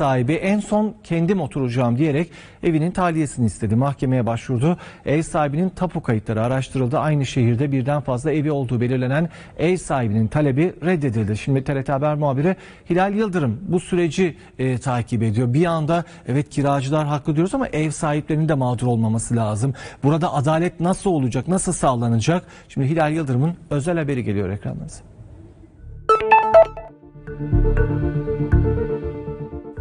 sahibi en son kendim oturacağım diyerek evinin tahliyesini istedi. Mahkemeye başvurdu. Ev sahibinin tapu kayıtları araştırıldı. Aynı şehirde birden fazla evi olduğu belirlenen ev sahibinin talebi reddedildi. Şimdi TRT Haber muhabiri Hilal Yıldırım bu süreci e, takip ediyor. Bir anda evet kiracılar haklı diyoruz ama ev sahiplerinin de mağdur olmaması lazım. Burada adalet nasıl olacak, nasıl sağlanacak? Şimdi Hilal Yıldırım'ın özel haberi geliyor ekranınıza.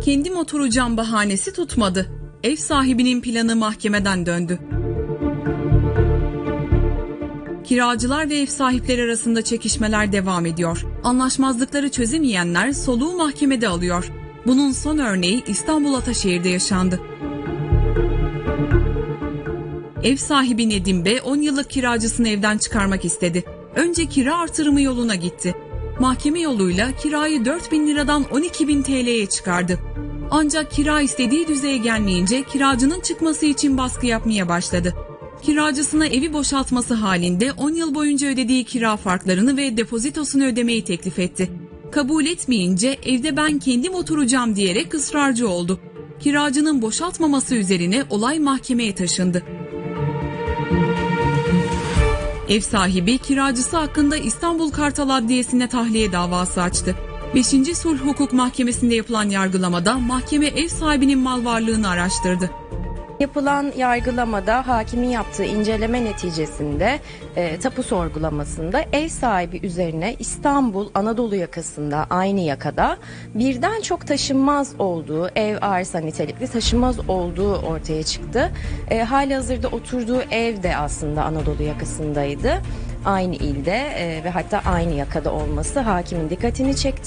Kendim oturacağım bahanesi tutmadı. Ev sahibinin planı mahkemeden döndü. Kiracılar ve ev sahipleri arasında çekişmeler devam ediyor. Anlaşmazlıkları çözemeyenler soluğu mahkemede alıyor. Bunun son örneği İstanbul Ataşehir'de yaşandı. Ev sahibi Nedim Bey 10 yıllık kiracısını evden çıkarmak istedi. Önce kira artırımı yoluna gitti. Mahkeme yoluyla kirayı 4 bin liradan 12 bin TL'ye çıkardı. Ancak kira istediği düzeye gelmeyince kiracının çıkması için baskı yapmaya başladı. Kiracısına evi boşaltması halinde 10 yıl boyunca ödediği kira farklarını ve depozitosunu ödemeyi teklif etti. Kabul etmeyince evde ben kendim oturacağım diyerek ısrarcı oldu. Kiracının boşaltmaması üzerine olay mahkemeye taşındı. Ev sahibi kiracısı hakkında İstanbul Kartal Adliyesi'ne tahliye davası açtı. 5. Sulh Hukuk Mahkemesi'nde yapılan yargılamada mahkeme ev sahibinin mal varlığını araştırdı. Yapılan yargılamada hakimin yaptığı inceleme neticesinde e, tapu sorgulamasında ev sahibi üzerine İstanbul Anadolu yakasında aynı yakada birden çok taşınmaz olduğu ev arsa nitelikli taşınmaz olduğu ortaya çıktı. E, hali hazırda oturduğu ev de aslında Anadolu yakasındaydı. Aynı ilde e, ve hatta aynı yakada olması hakimin dikkatini çekti.